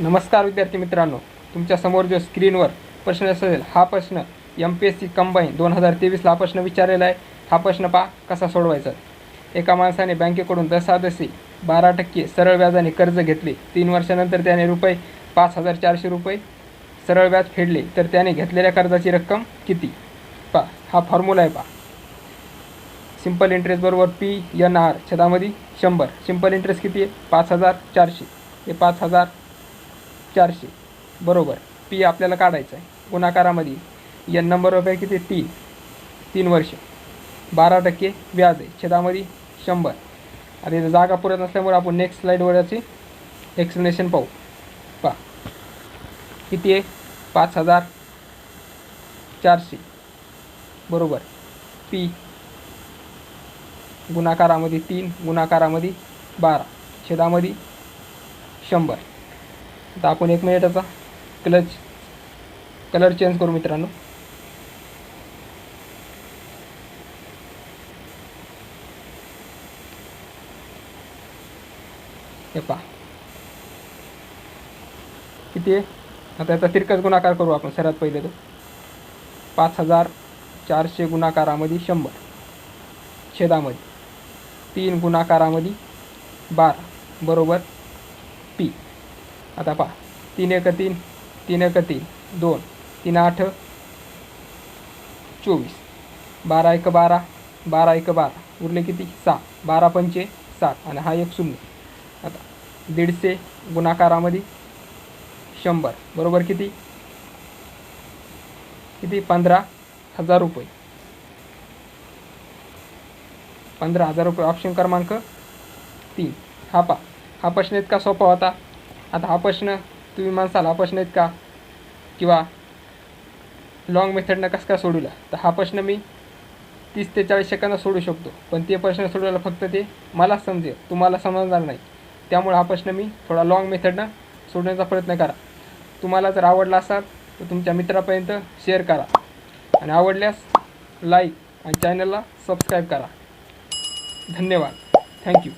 नमस्कार विद्यार्थी मित्रांनो तुमच्यासमोर जो स्क्रीनवर प्रश्न असेल हा प्रश्न M P S C combine दोन हजार तेवीसला हा प्रश्न विचारलेला आहे. हा प्रश्न पहा कसा सोडवायचा? एका माणसाने बँकेकडून दसादशी बारा टक्के सरळ व्याजाने कर्ज घेतले. तीन वर्षानंतर त्याने रुपये पाच हजार चारशे रुपये सरळ व्याज फेडले. तर त्याने घेतलेल्या कर्जाची रक्कम किती? पहा हा फॉर्म्युला आहे पहा. सिंपल इंटरेस्ट बरोबर पी एन आर छदामध्ये शंभर. सिंपल इंटरेस्ट किती आहे? पाच हजार चारशे. हे पाच हजार चारशे. बरोबर. पी आपल्याला काढायचं आहे. गुणाकारामध्ये एन नंबर रुपये किती? तीन. तीन वर्ष. बारा टक्के व्याज आहे. छेदामध्ये शंभर. आता इथं जागा पुरत नसल्यामुळे आपण नेक्स्ट स्लाईडवर स्लाईडवरची एक्सप्लेनेशन पाहू. पा किती आहे? पाच हजार चारशे. बरोबर. पी गुणाकारामध्ये तीन गुणाकारामध्ये बारा. छेदामध्ये शंभर. आता आपण एक मिनिटाचा क्लच कलर चेंज करू मित्रांनो. हे पहा. किती आहे? आता याचा तिरकस गुणाकार करू आपण सर्वात पहिले तो पाच हजार चारशे गुणाकारामध्ये शंभर. छेदामध्ये. तीन गुणाकारामध्ये बारा. बरोबर? पी. आता पहा. तीन एक तीन तीन एक तीन दोन तीन आठ चोवीस. बारा एक बारा बारा एक बारा. उरले किती? सहा. बारा पंचे सात. आणि हा एक शून्य. आता दीडशे गुणाकारामध्ये शंभर. बरोबर किती? किती? पंधरा हजार रुपये. पंधरा हजार रुपये. ऑप्शन क्रमांक तीन. हा पा हा प्रश्न इतका सोपा होता. आता हा प्रश्न तुम्ही माणसाला हा प्रश्न का? किंवा लॉंग मेथडनं कसं काय सोडवला? तर हा प्रश्न मी तीस ते चाळीस सेकंदात सोडू शकतो. पण ते प्रश्न सोडवायला फक्त ते मला समजेल. तुम्हाला समजणार नाही. त्यामुळे हा प्रश्न मी थोडा लॉंग मेथडनं सोडण्याचा प्रयत्न करा. तुम्हाला जर आवडला असाल तर तुमच्या मित्रापर्यंत शेअर करा. आणि आवडल्यास लाईक आणि चॅनलला सबस्क्राईब करा. धन्यवाद. थँक्यू